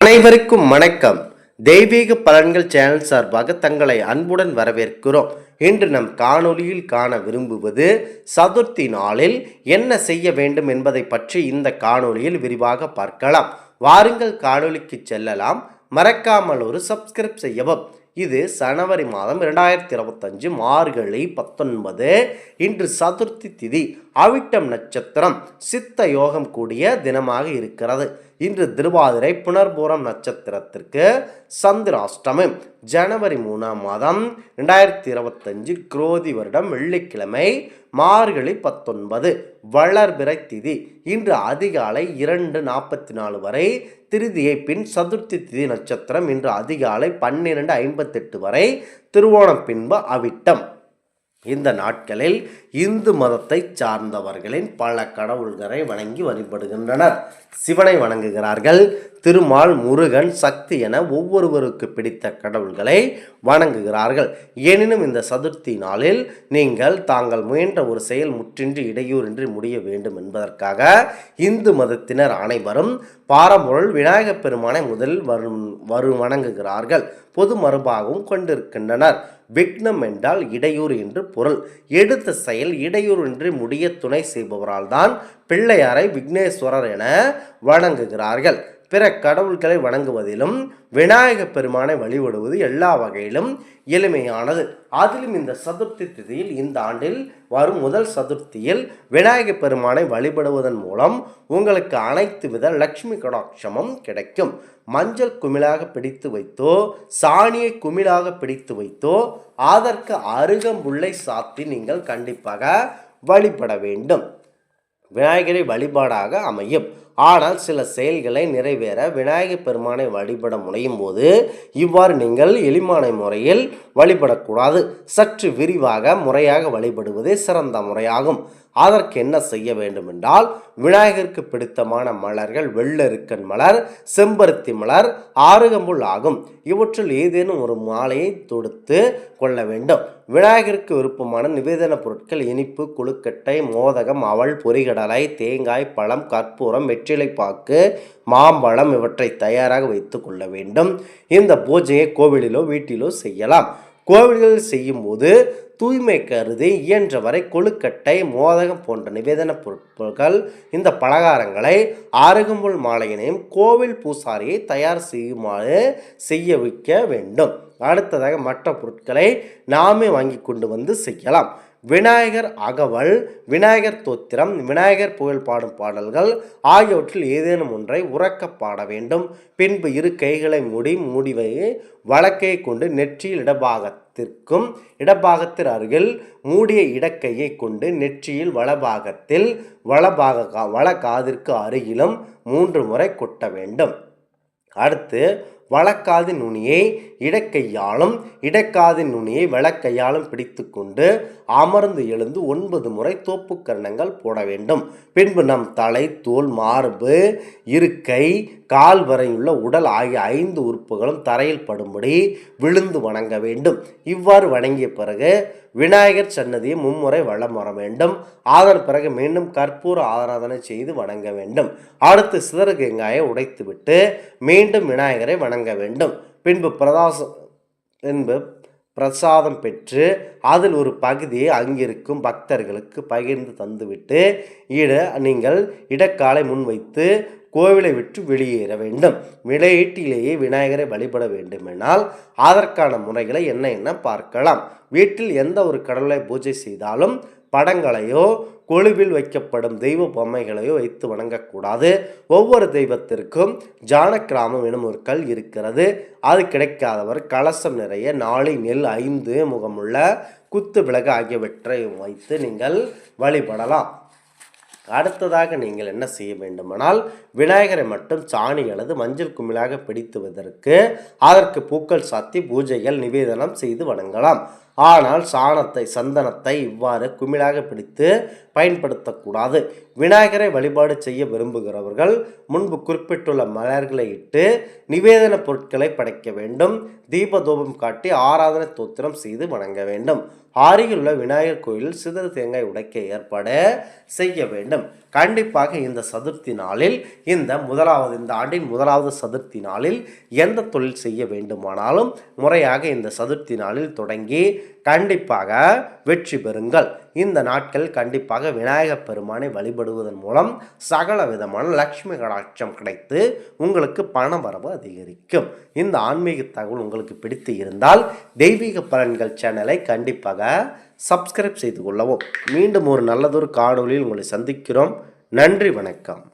அனைவருக்கும் வணக்கம். தெய்வீக பலன்கள் சேனல் சார்பாக தங்களை அன்புடன் வரவேற்கிறோம். இன்று நம் காணொளியில் காண விரும்புவது சதுர்த்தி நாளில் என்ன செய்ய வேண்டும் என்பதை பற்றி இந்த காணொளியில் விரிவாக பார்க்கலாம். வாருங்கள் காணொளிக்கு செல்லலாம். மறக்காமல் ஒரு சப்ஸ்கிரைப் செய்யவும். இது சனவரி மாதம் இரண்டாயிரத்தி இருபத்தஞ்சு மார்கழி பத்தொன்பது இன்று சதுர்த்தி திதி அவிட்டம் நட்சத்திரம் சித்த யோகம் கூடிய தினமாக இருக்கிறது. இன்று திருவாதிரை புனர்பூரம் நட்சத்திரத்திற்கு சந்திராஷ்டமி ஜனவரி மூணாம் மாதம் ரெண்டாயிரத்தி இருபத்தஞ்சு குரோதி வருடம் வெள்ளிக்கிழமை மார்கழி பத்தொன்பது வளர்பிறை திதி. இன்று அதிகாலை இரண்டு நாற்பத்தி நாலு வரை திருதியை பின் சதுர்த்தி திதி நட்சத்திரம் இன்று அதிகாலை பன்னிரெண்டு ஐம்பத்தெட்டு வரை திருவோணம் பின்பு அவிட்டம். இந்த நாட்களில் இந்து மதத்தை சார்ந்தவர்களின் பல கடவுள்களை வணங்கி வழிபடுகின்றனர். சிவனை வணங்குகிறார்கள். திருமால் முருகன் சக்தி என ஒவ்வொருவருக்கு பிடித்த கடவுள்களை வணங்குகிறார்கள். எனினும் இந்த சதுர்த்தி நாளில் நீங்கள் தாங்கள் முயன்ற ஒரு செயல் முற்றின்றி இடையூறின்றி முடிய வேண்டும் என்பதற்காக இந்து மதத்தினர் அனைவரும் பாரம்பொருள் விநாயகப் பெருமானை முதலில் வரும் வரு வணங்குகிறார்கள். பொது மரபாகவும் கொண்டிருக்கின்றனர். விக்னம் என்றால் இடையூறு என்று பொருள். எடுத்த செயல் இடையூறின்றி முடிய துணை செய்பவரால் தான் பிள்ளையாரை விக்னேஸ்வரர் என வணங்குகிறார்கள். பிற கடவுள்களை வணங்குவதிலும் விநாயக பெருமானை வழிபடுவது எல்லா வகையிலும் எளிமையானது. அதிலும் இந்த சதுர்த்தி திதியில் இந்த ஆண்டில் வரும் முதல் சதுர்த்தியில் விநாயக பெருமானை வழிபடுவதன் மூலம் உங்களுக்கு அனைத்து வித லட்சுமி கடாட்சமும் கிடைக்கும். மஞ்சள் குமிழாக பிடித்து வைத்தோ சாணியை குமிழாக பிடித்து வைத்தோ அதற்கு அருகம்புல்லை சாத்தி நீங்கள் கண்டிப்பாக வழிபட வேண்டும். விநாயகரை வழிபாடாக அமையும். ஆனால் சில செயல்களை நிறைவேற விநாயகப் பெருமானை வழிபட முனையும் போது இவ்வாறு நீங்கள் எளிமான முறையில் வழிபடக்கூடாது. சற்று விரிவாக முறையாக வழிபடுவதே சிறந்த முறையாகும். அதற்கு என்ன செய்ய வேண்டும் என்றால் விநாயகருக்கு பிடித்தமான மலர்கள் வெள்ளெருக்கன் மலர் செம்பருத்தி மலர் ஆறுகம்புல் ஆகும். இவற்றில் ஏதேனும் ஒரு மாலையை தொடுத்து கொள்ள வேண்டும். விநாயகருக்கு விருப்பமான நிவேதன பொருட்கள் இனிப்பு கொழுக்கட்டை மோதகம் அவள் பொறிகடலை தேங்காய் பழம் கற்பூரம் வெட்டி வெற்றிலைப்பாக்கு மாம்பழம் இவற்றை தயாராக வைத்து கொள்ள வேண்டும். இந்த பூஜையை கோவிலிலோ வீட்டிலோ செய்யலாம். கோவில்களில் செய்யும்போது தூய்மை கருதி இயன்றவரை கொழுக்கட்டை மோதகம் போன்ற நிவேதன பொருட்கள் இந்த பலகாரங்களை அருகம்புல் மாலையினையும் கோவில் பூசாரியை தயார் செய்யுமாறு செய்ய வைக்க வேண்டும். அடுத்ததாக மற்ற பொருட்களை நாமே வாங்கி கொண்டு வந்து செய்யலாம். விநாயகர் அகவல் விநாயகர் தோத்திரம் விநாயகர் புகழ் பாடும் பாடல்கள் ஆகியவற்றில் ஏதேனும் ஒன்றை உறக்க பாட வேண்டும். பின்பு இரு கைகளை மூடி மூடிவை வழக்கை கொண்டு நெற்றியில் இடபாகத்திற்கும் இடபாகத்திற்கு அருகில் மூடிய இடக்கையை கொண்டு நெற்றியில் வலபாகத்தில் வலபாக வல காதிற்கு அருகிலும் மூன்று முறை கொட்ட வேண்டும். அடுத்து வழக்காது நுனியை இடக்கையாலும் இடக்காது நுனியை வலக்கையாலும் பிடித்து கொண்டு அமர்ந்து எழுந்து ஒன்பது முறை தோப்பு கரணங்கள் போட வேண்டும். பின்பு நம் தலை தோல் மார்பு இருக்கை கால் வரையுள்ள உடல் ஆகிய ஐந்து உறுப்புகளும் தரையில் படும்படி விழுந்து வணங்க வேண்டும். இவ்வாறு வணங்கிய பிறகு விநாயகர் சன்னதியை மும்முறை வளம் வர வேண்டும். அதன் பிறகு மீண்டும் கற்பூர ஆராதனை செய்து வணங்க வேண்டும். அடுத்து சிதறுகங்காயை உடைத்துவிட்டு மீண்டும் விநாயகரை வணங்க வேண்டும். பின்பு பிரதாசம் பின்பு பிரசாதம் பெற்று அதில் ஒரு பகுதியை அங்கிருக்கும் பக்தர்களுக்கு பகிர்ந்து தந்துவிட்டு இட நீங்கள் இடக்காலை முன்வைத்து கோவிலை விட்டு வெளியேற வேண்டும். விளையீட்டிலேயே விநாயகரை வழிபட வேண்டுமென்றால் அதற்கான முறைகளை என்ன என்ன பார்க்கலாம். வீட்டில் எந்த ஒரு கடவுளை பூஜை செய்தாலும் படங்களையோ கொழுவில் வைக்கப்படும் தெய்வ பொம்மைகளையோ வைத்து வணங்கக்கூடாது. ஒவ்வொரு தெய்வத்திற்கும் ஜானக்கிராமம் எனும் ஒரு கல் இருக்கிறது. அது கிடைக்காதவர் கலசம் நிறைய நாளை நெல் ஐந்து முகமுள்ள குத்து விளக்கு ஆகியவற்றை வைத்து நீங்கள் வழிபடலாம். அடுத்ததாக நீங்கள் என்ன செய்ய வேண்டுமானால் விநாயகரை மட்டும் சாணி அல்லது மஞ்சள் குமிழாக பிடித்துவதற்கு அதற்கு பூக்கள் சாத்தி பூஜைகள் நிவேதனம் செய்து வணங்கலாம். ஆனால் சாணத்தை சந்தனத்தை இவ்வாறு குமிழாக பிடித்து பயன்படுத்தக்கூடாது. விநாயகரை வழிபாடு செய்ய விரும்புகிறவர்கள் முன்பு குறிப்பிட்டுள்ள மலர்களை இட்டு நிவேதன பொருட்களை படைக்க வேண்டும். தீபதூபம் காட்டி ஆராதனை தோத்திரம் செய்து வணங்க வேண்டும். அருகிலுள்ள விநாயகர் கோயிலில் சிதறு தேங்காய் உடைக்க ஏற்பாடு செய்ய வேண்டும். கண்டிப்பாக இந்த சதுர்த்தி நாளில் இந்த முதலாவது இந்த ஆண்டின் முதலாவது சதுர்த்தி நாளில் எந்த தொழில் செய்ய வேண்டுமானாலும் முறையாக இந்த சதுர்த்தி நாளில் தொடங்கி கண்டிப்பாக வெற்றி பெறுங்கள். இந்த நாட்கள் கண்டிப்பாக விநாயகப் பெருமானை வழிபடுவதன் மூலம் சகல விதமான லக்ஷ்மி கடாட்சம் கிடைத்து உங்களுக்கு பண வரவு அதிகரிக்கும். இந்த ஆன்மீக தகவல் உங்களுக்கு பிடித்து இருந்தால் தெய்வீக பலன்கள் சேனலை கண்டிப்பாக சப்ஸ்கிரைப் செய்து கொள்ளவும். மீண்டும் ஒரு நல்லதொரு காணொலியில் உங்களை சந்திக்கிறோம். நன்றி வணக்கம்.